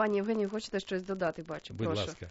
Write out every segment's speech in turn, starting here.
Пані Євгенію, хочете щось додати? Бачу, Будь прошу. ласка.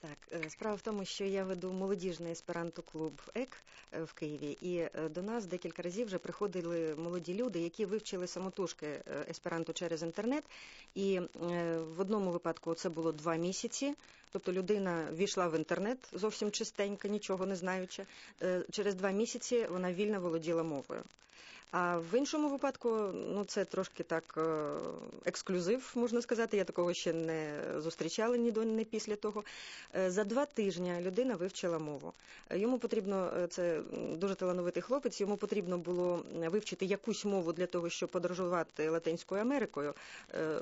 Так, е, справа в тому, що я веду молодіжний есперанто-клуб ЕК е, в Києві, і е, до нас декілька разів вже приходили молоді люди, які вивчили самотужки есперанто через інтернет. І в одному випадку це було два місяці. Тобто людина війшла в інтернет зовсім чистенька, нічого не знаючи. Через два місяці вона вільно володіла мовою. А в іншому випадку, ну це трошки так е, ексклюзив, можна сказати. Я такого ще не зустрічала ні до ні після того. Е, За два тижні людина вивчила мову. Е, Йому потрібно це дуже талановитий хлопець. Йому потрібно було вивчити якусь мову для того, щоб подорожувати Латинською Америкою.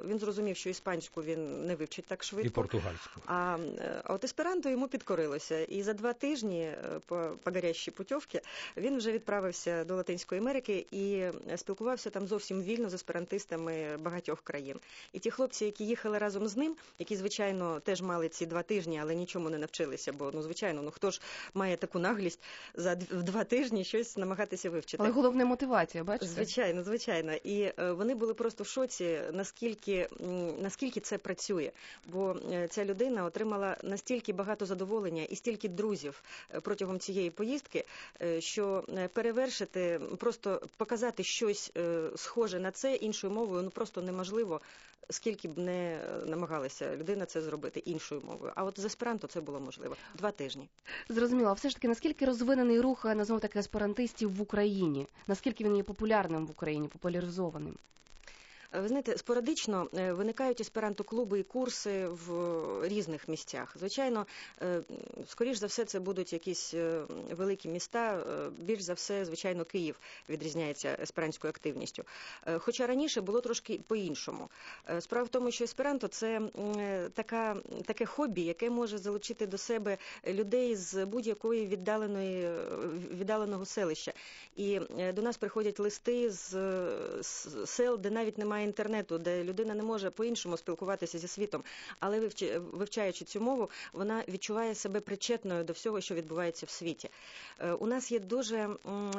Він зрозумів, що іспанську він не вивчить так І швидко. португальську. А от есперанто йому підкорилося, і за два тижні по, по гарячій путівці він вже відправився до Латинської Америки і спілкувався там зовсім вільно з есперантистами багатьох країн. І ті хлопці, які їхали разом з ним, які звичайно теж мали ці два тижні, але нічому не навчилися, бо ну звичайно, ну хто ж має таку наглість за два тижні щось намагатися вивчити. Але головне мотивація, бачите? Звичайно, звичайно. І е, вони були просто в шоці, наскільки, наскільки це працює. Бо е, ця людина отримала настільки багато задоволення і стільки друзів е, протягом цієї поїздки, що перевершити, просто показати щось е, схоже на це іншою мовою, ну просто неможливо, скільки б не е, намагалася людина це зробити іншою мовою. А от з есперанто це було можливо. Два тижні. Зрозуміло, все ж таки, наскільки розвинений рух, назов таки так, есперантистів в Україні? Наскільки він є популярним в Україні, популяризованим? Е, Ви знаєте, спорадично е, виникають есперанто-клуби і курси в різних місцях. Звичайно, е, скоріш за все, це будуть якісь великі міста. Більш за все, звичайно, Київ відрізняється есперантською активністю. Хоча раніше було трошки по-іншому. Справа в тому, що есперанто це така, таке хобі, яке може залучити до себе людей з будь-якої віддаленої віддаленого селища. І до нас приходять листи з сел, де навіть немає інтернету, де людина не може по-іншому спілкуватися зі світом. Але вивчаючи цю мову, вона відчуває себе причетною до всього, що відбувається в світі. Е, У нас є дуже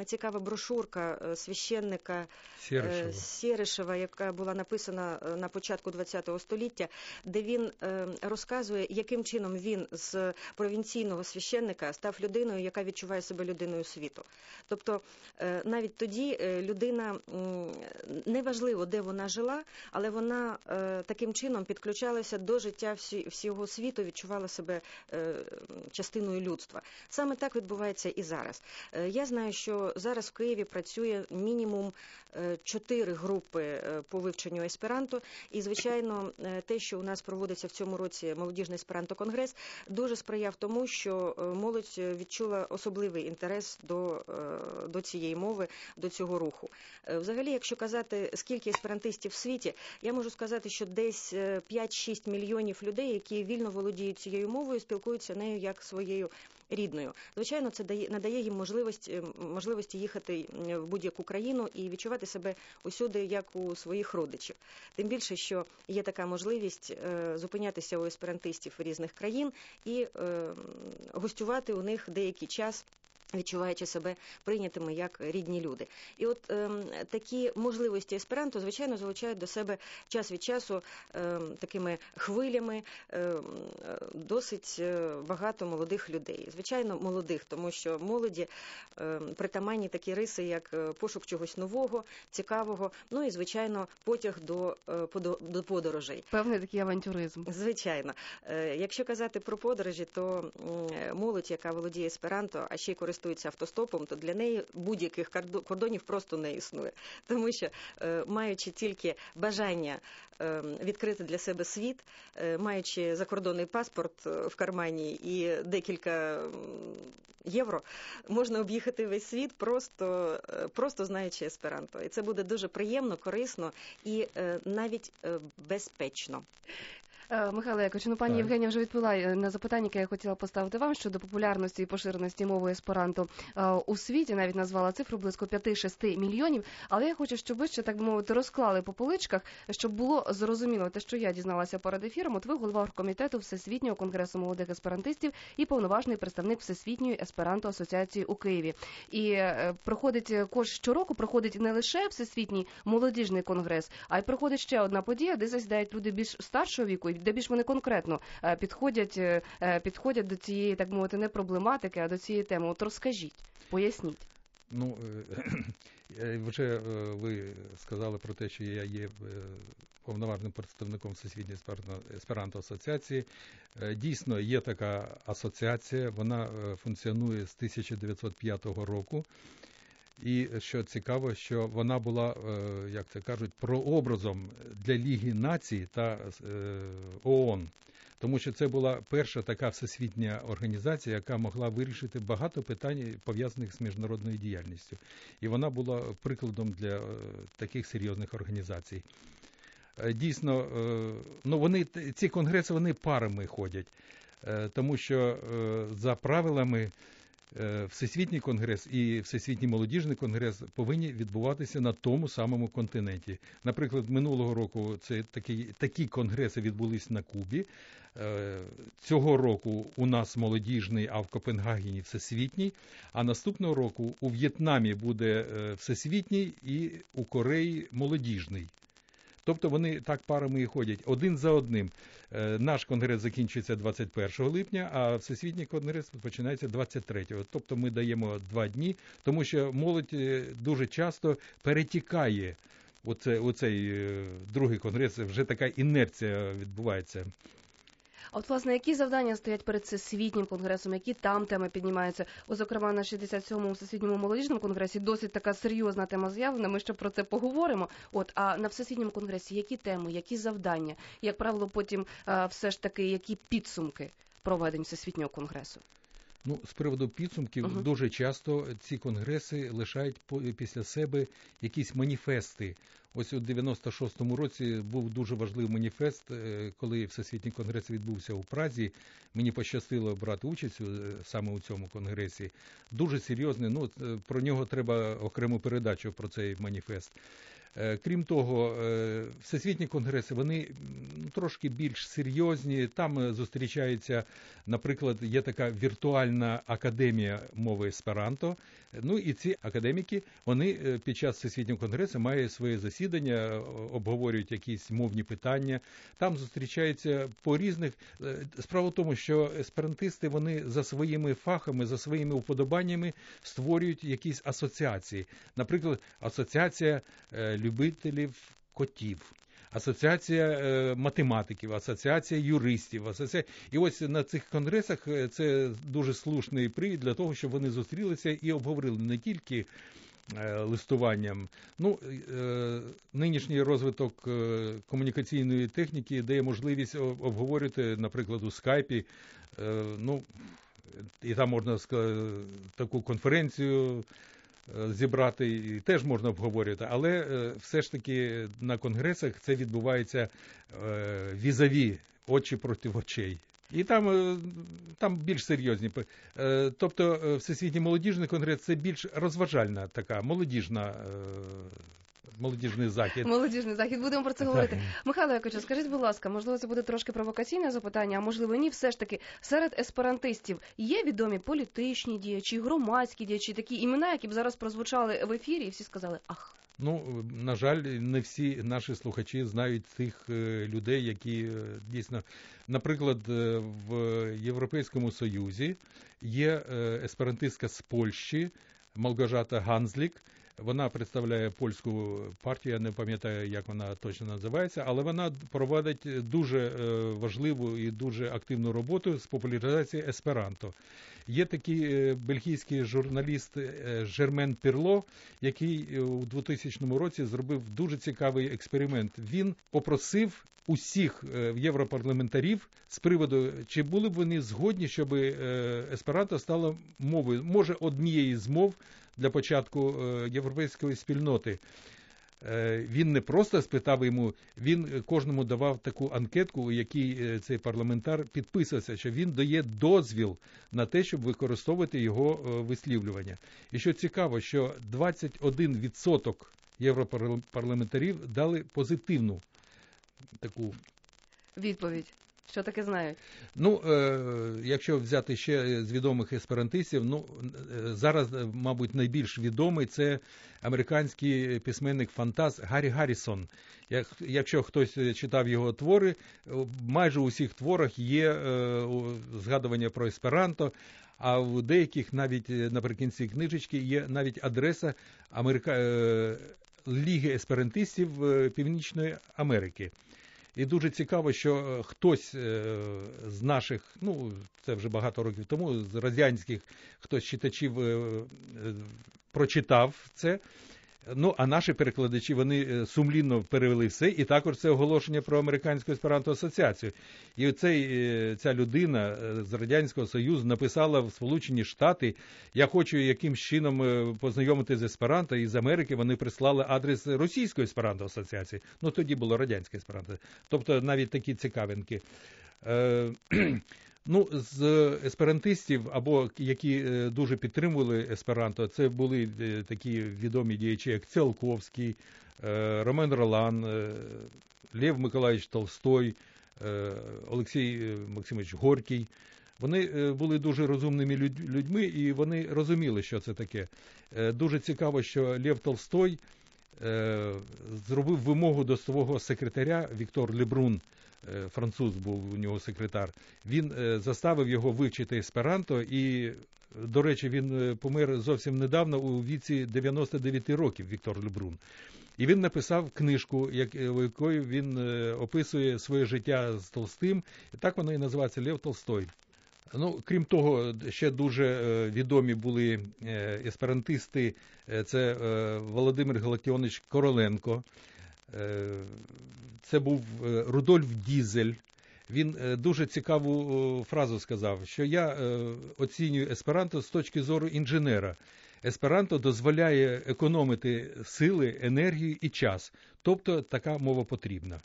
цікава брошурка е, священника Сєришева. е, Сєришева, яка була написана на початку ХХ століття, де він розказує, яким чином він з провінційного священника став людиною, яка відчуває себе людиною світу. Тобто навіть тоді людина неважливо, де вона жила, але вона е, таким чином підключалася до життя всі- всього світу, відчувала себе е, частиною людства. Саме так відбувається і зараз. Е, Я знаю, що зараз в Києві працює мінімум чотири групи по вивченню есперанто. І, звичайно, те, що у нас проводиться в цьому році молодіжний есперанто-конгрес, дуже сприяв тому, що молодь відчула особливий інтерес до, до цієї мови, до цього руху. Взагалі, якщо казати, скільки есперантистів в світі, я можу сказати, що десь е, 5-6 мільйонів людей, які вільно володіють цією мовою, спілкуються нею як своєю рідною. Звичайно, це дає надає їм можливість е, можливості їхати е, в будь-яку країну і відчувати себе усюди як у своїх родичів. Тим більше, що є така можливість е, зупинятися у есперантистів різних країн і е, гостювати у них деякий час. Відчуваючи себе прийнятими як рідні люди, і от ем, такі можливості есперанто, звичайно, залучають до себе час від часу ем, такими хвилями ем, е, досить е, багато молодих людей. Звичайно, молодих, тому що молоді ем, притаманні такі риси, як е, пошук чогось нового, цікавого. Ну і звичайно, потяг до, е, до подорожей. Певний такий авантюризм. Звичайно, Е, якщо казати про подорожі, то молодь, яка володіє есперанто, а ще й користується автостопом, то для неї будь-яких кордо- кордонів просто не існує, тому що е, маючи тільки бажання е, відкрити для себе світ, е, маючи закордонний паспорт в кармані і декілька євро, можна об'їхати весь світ, просто, просто знаючи есперанто. І це буде дуже приємно, корисно і навіть безпечно. Е, Михайло Якович, ну пані Так. Євгенія вже відповіла е, на запитання, яке я хотіла поставити вам щодо популярності і поширеності мови есперанто е, у світі. Навіть назвала цифру близько 5-6 мільйонів. Але я хочу, щоб ви ще так би мовити розклали по поличках, щоб було зрозуміло те, що я дізналася перед ефіром. От ви голова оргкомітету Всесвітнього конгресу молодих есперантистів і повноважний представник Всесвітньої есперанто асоціації у Києві. І проходить кож щороку проходить не лише всесвітній молодіжний конгрес, а й проходить ще одна подія, де засідають люди більш старшого віку де більш вони конкретно е, підходять, е, е, підходять до цієї, так мовити, не проблематики, а до цієї теми. От розкажіть, поясніть. Ну, вже ви сказали про те, що я є повноважним представником Всесвітньої есперанто- асоціації. Дійсно, є така асоціація, вона функціонує з 1905 року. І що цікаво, що вона була, е, як це кажуть, прообразом для Ліги націй та е, ООН. Тому що це була перша така всесвітня організація, яка могла вирішити багато питань пов'язаних з міжнародною діяльністю, і вона була прикладом для е, таких серйозних організацій. Дійсно, ну вони ці конгреси вони парами ходять, тому що за правилами Всесвітній конгрес і Всесвітній молодіжний конгрес повинні відбуватися на тому самому континенті. Наприклад, минулого року це такі, такі конгреси відбулись на Кубі. Е, Цього року у нас молодіжний, а в Копенгагені всесвітній. А наступного року у В'єтнамі буде е, всесвітній і у Кореї молодіжний. Тобто вони так парами і ходять один за одним. Е, Наш конгрес закінчується 21 липня, а всесвітній конгрес починається 23-го. Тобто ми даємо два дні, тому що молодь е, дуже часто перетікає у, оцей цей е, другий конгрес. Вже така інерція відбувається. А от власне, які завдання стоять перед всесвітнім конгресом, які там теми піднімаються? О, зокрема, на 67-му всесвітньому молодіжному конгресі досить така серйозна тема з'явлена. Ми ще про це поговоримо. От а на всесвітньому конгресі які теми, які завдання? Як правило, потім все ж таки які підсумки проведень всесвітнього конгресу? Ну, з приводу підсумків, Ага. дуже часто ці конгреси лишають після себе якісь маніфести. Ось у 96-му році був дуже важливий маніфест, е, коли Всесвітній конгрес відбувся у Празі. Мені пощастило брати участь е, саме у цьому конгресі. Дуже серйозний. Ну, е, про нього треба окрему передачу про цей маніфест. Е, Крім того, е, всесвітні конгреси вони трошки більш серйозні. Там е, зустрічаються, наприклад, є така віртуальна академія мови есперанто. Ну і ці академіки вони під час всесвітнього конгресу мають своє засідання, обговорюють якісь мовні питання. Там зустрічаються по різних. Справа в тому, що есперантисти вони за своїми фахами, за своїми уподобаннями створюють якісь асоціації. Наприклад, асоціація е, любителів котів. Асоціація е, математиків, асоціація юристів, асоціація... і ось на цих конгресах е, це дуже слушний привід для того, щоб вони зустрілися і обговорили не тільки е, листуванням. Ну, нинішній розвиток комунікаційної техніки дає можливість обговорювати, наприклад, у скайпі. Ну, і там можна таку конференцію зібрати, і теж можна обговорювати, але е, все ж таки на конгресах це відбувається е, візаві, очі проти очей. І там, е, там більш серйозні. е, Тобто е, Всесвітній молодіжний конгрес це більш розважальна така молодіжна, е, молодіжний захід. Молодіжний захід, будемо про це говорити. Михайло Яковичу, скажіть, будь ласка, можливо, це буде трошки провокаційне запитання, а можливо, ні. Все ж таки, серед есперантистів є відомі політичні діячі, громадські діячі, такі імена, які б зараз прозвучали в ефірі, і всі сказали ах. Ну, на жаль, не всі наші слухачі знають тих е, людей, які е, дійсно, наприклад, е, в Європейському Союзі є есперантистка з Польщі Малгожата Ганзлік. Вона представляє польську партію, я не пам'ятаю, як вона точно називається, але вона проводить дуже е, важливу і дуже активну роботу з популяризації есперанто. Є такий е, бельгійський журналіст е, Жермен Пірло, який у 2000 році зробив дуже цікавий експеримент. Він попросив усіх європарламентарів з приводу, чи були б вони згодні, щоб есперанто стало мовою, може, однієї з мов для початку е, європейської спільноти. Е, Він не просто спитав йому, він кожному давав таку анкетку, у якій е, цей парламентар підписався, що він дає дозвіл на те, щоб використовувати його вислівлювання. І що цікаво, що 21% європарламентарів дали позитивну таку Відповідь. Що таке знають? Ну, е, якщо взяти ще з відомих есперантистів, ну е, зараз, е, мабуть, найбільш відомий це американський письменник фантаст Гаррі Гаррісон. Як, якщо хтось читав його твори, майже у всіх творах є згадування про есперанто. А в деяких навіть наприкінці книжечки є навіть адреса Америка... Ліги есперантистів Північної Америки. І дуже цікаво, що е, хтось е, з наших, ну це вже багато років тому, з радянських хтось читачів е, прочитав це. Ну, а наші перекладачі вони е, сумлінно перевели все, і також це оголошення про американську есперанто асоціацію. І оцей, е, ця людина е, з Радянського Союзу написала в Сполучені Штати, я хочу якимсь чином познайомити з есперанто, і з Америки вони прислали адрес Російської есперанто асоціації. Ну тоді було радянське есперанто. Тобто навіть такі цікавинки. Е, Ну, з есперантистів, або які е, дуже підтримували есперанто, це були е, такі відомі діячі, як Циолковський, е, Ромен Ролан, е, Лев Миколаївич Толстой, е, Олексій е, Максимович Горький. Вони е, були дуже розумними людьми, і вони розуміли, що це таке. Е, Дуже цікаво, що Лев Толстой е, зробив вимогу до свого секретаря Віктор Лебрун, е, француз був у нього секретар. Він е, заставив його вивчити есперанто, і, до речі, він е, помер зовсім недавно у віці 99 років Віктор Лебрун. І він написав книжку, е, в якої він е, описує своє життя з Толстим. І так воно і називається Лев Толстой. Ну, крім того, ще дуже е, відомі були е, есперантисти. Е, Це Володимир Галактіонович Короленко. Це був Рудольф Дізель. Він дуже цікаву фразу сказав, що я оцінюю есперанто з точки зору інженера. Есперанто дозволяє економити сили, енергію і час. Тобто така мова потрібна.